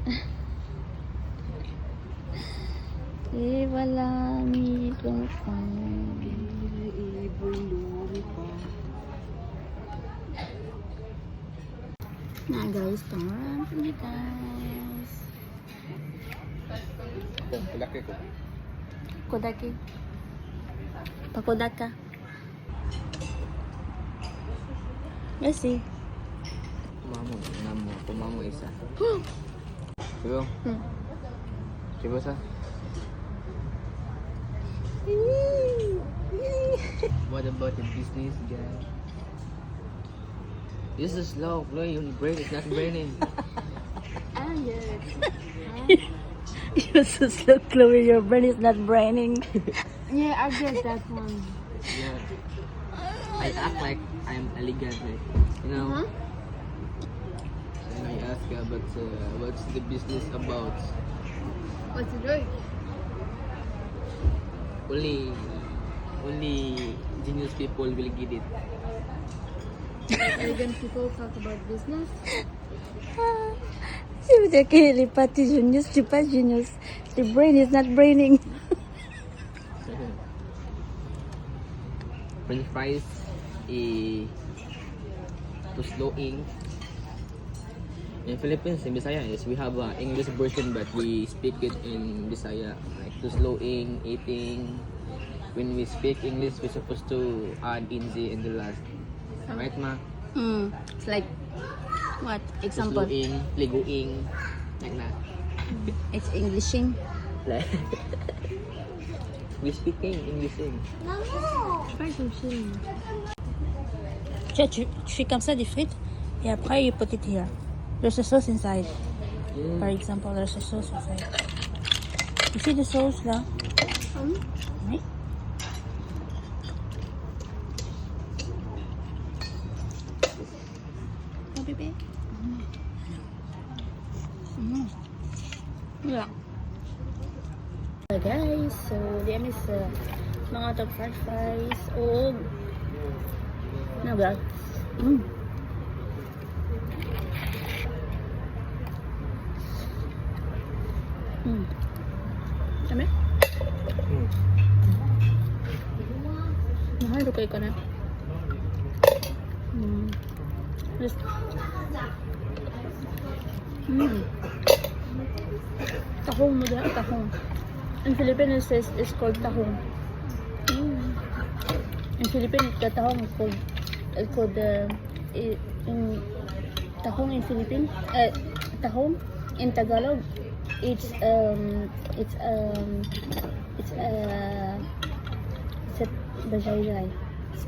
Eh, wala ni kung Na guys, pangalan po ni guys. Laki ko. Kodaki. Pakodaka. Yes, eh. Mamo, namo, kumamo isa. Diba? Hmm. Diba sa? What about the business guy? This is slow, Chloe. Your brain is not burning. Ah, yes. You're so slow, Chloe. Your brain is not braining. Yeah, I get that one. yeah. I act like I'm elegant, like, you know. Uh-huh. And I ask her about uh, what's the business about. What's it doing? Only, only genius people will get it. Elegant people talk about business. Si Udah kayak lipat genius, lipat genius. The brain is not braining. French fries eh, to slow ink. In Philippines, in Bisaya, is we have a English version but we speak it in Bisaya. Like to slow ink, eating. When we speak English, we're supposed to add inzi in the last. Right, ma? Hmm. It's like, what? Example. slow ink, liguing, like that. It's Englishing. Like, we speaking Englishing. Try some chili. Tu, tu, tu fais comme ça des frites et après you put it here. There's a sauce inside. For Mm. example, there's a sauce inside. You see the sauce là? Um, Oui. Oh, bébé. Mm. Yeah. So guys, so di amis uh, mga to french fries o na ba? Mm. Mm. Dami? Mm. Mahal to kay ka na. Mm. Just... Mm. Tahong mo dyan, tahong. In Philippines, it says it's called tahong. Mm. In Philippines, the tahong is called, called uh, in tahong in Philippines, uh, tahong in Tagalog, it's um, it's um, it's uh, it's a bajayjay. It's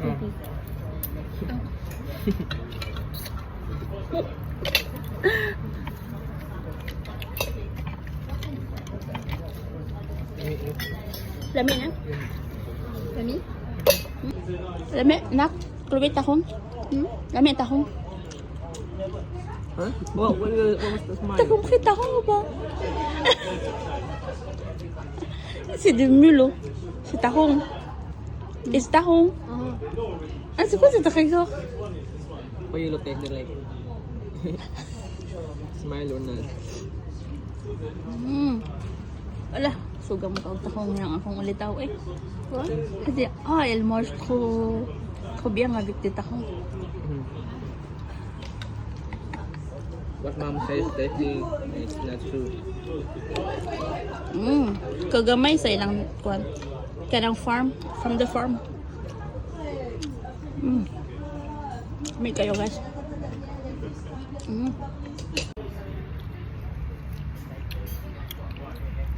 Oh. Lami na? Yummy? Lami, nak? Kulubay tahong? Hmm? Lami tahong? Uh, T'as compris ta ou pas hein? C'est des mulots. C'est taron. Et c'est taron. Uh-huh. Ah, c'est quoi cette rigueur? You look smile or not? Mm. Wala. Sugam ka taron lang akong ulit tao eh. What? Kasi, ah, elle mange trop, trop bien avec des tarons. Mm. What mom says definitely it's not true. Mm. Kagamay sa ilang kwan. Kanang farm. From the farm. Mm. May kayo guys. Mm.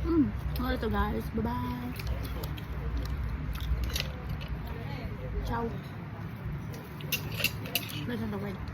Mm. Ano ito guys. Bye-bye. Ciao. Listen the word.